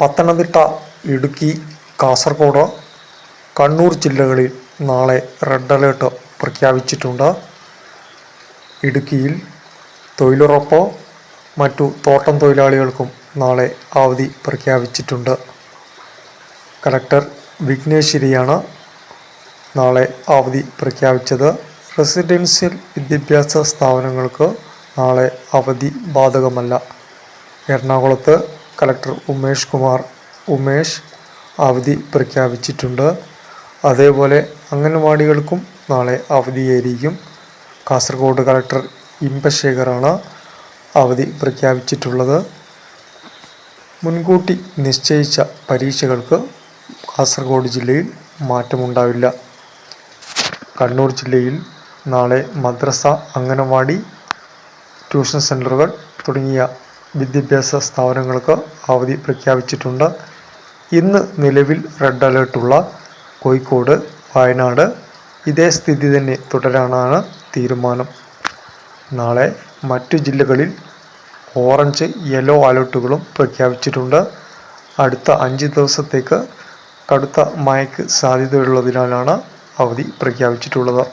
പത്തനംതിട്ട ഇടുക്കി കാസർഗോഡ് കണ്ണൂർ ജില്ലകളിൽ നാളെ red alert പ്രഖ്യാപിച്ചിട്ടുണ്ട്. ഇടുക്കിയിൽ തൊഴിലുറപ്പ് മറ്റു തോട്ടം തൊഴിലാളികൾക്കും നാളെ അവധി പ്രഖ്യാപിച്ചിട്ടുണ്ട്. കലക്ടർ വിഘ്നേശ്വരിയാണ് നാളെ അവധി പ്രഖ്യാപിച്ചത്. റെസിഡൻഷ്യൽ വിദ്യാഭ്യാസ സ്ഥാപനങ്ങൾക്ക് നാളെ അവധി ബാധകമല്ല. എറണാകുളത്ത് കലക്ടർ ഉമേഷ് കുമാർ ഉമേഷ് അവധി പ്രഖ്യാപിച്ചിട്ടുണ്ട്. അതേപോലെ അംഗൻവാടികൾക്കും നാളെ അവധിയായിരിക്കും. കാസർഗോഡ് കളക്ടർ ഇമ്പശേഖറാണ് അവധി പ്രഖ്യാപിച്ചിട്ടുള്ളത്. മുൻകൂട്ടി നിശ്ചയിച്ച പരീക്ഷകൾക്ക് കാസർഗോഡ് ജില്ലയിൽ മാറ്റമുണ്ടാവില്ല. കണ്ണൂർ ജില്ലയിൽ നാളെ മദ്രസ അംഗനവാടി ട്യൂഷൻ സെന്ററുകൾ തുടങ്ങിയ വിദ്യാഭ്യാസ സ്ഥാപനങ്ങൾക്ക് അവധി പ്രഖ്യാപിച്ചിട്ടുണ്ട്. ഇന്ന് നിലവിൽ റെഡ് അലേർട്ടുള്ള കോഴിക്കോട് വയനാട് ഇതേ സ്ഥിതി തന്നെ തുടരാനാണ് തീരുമാനം. നാളെ മറ്റു ജില്ലകളിൽ ഓറഞ്ച് യെല്ലോ അലേർട്ടുകളും പ്രഖ്യാപിച്ചിട്ടുണ്ട്. അടുത്ത അഞ്ച് ദിവസത്തേക്ക് കടുത്ത മഴയ്ക്ക് സാധ്യതയുള്ളതിനാലാണ് അവധി പ്രഖ്യാപിച്ചിട്ടുള്ളത്.